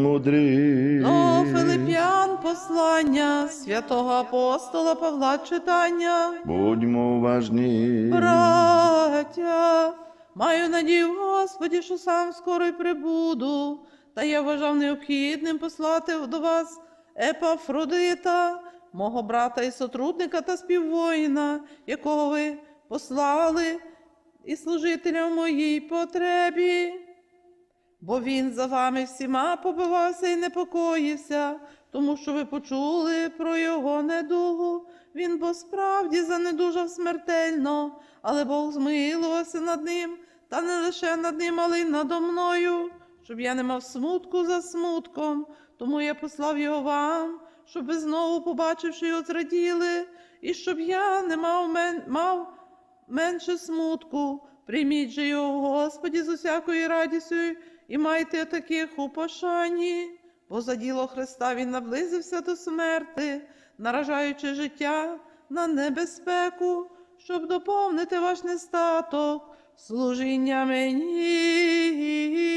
мудрий. До Филип'ян послання святого апостола Павла читання. Будьмо уважні. Браття, маю надію Господі, що сам скоро й прибуду, та я вважав необхідним послати до вас Епафродита, мого брата і сотрудника та співвоїна, якого ви послали, і служителя в моїй потребі. Бо він за вами всіма побивався і непокоївся, тому що ви почули про його недугу. Він бо справді занедужав смертельно, але Бог змилувався над ним, та не лише над ним, але й надо мною, щоб я не мав смутку за смутком. Тому я послав його вам, щоб ви знову, побачивши його, зраділи, і щоб я не мав, мен... мав менше смутку. Прийміть же його, Господі, з усякою радістю і майте таких у пошані. Бо за діло Христа Він наблизився до смерти, наражаючи життя на небезпеку, щоб доповнити ваш нестаток служіння мені.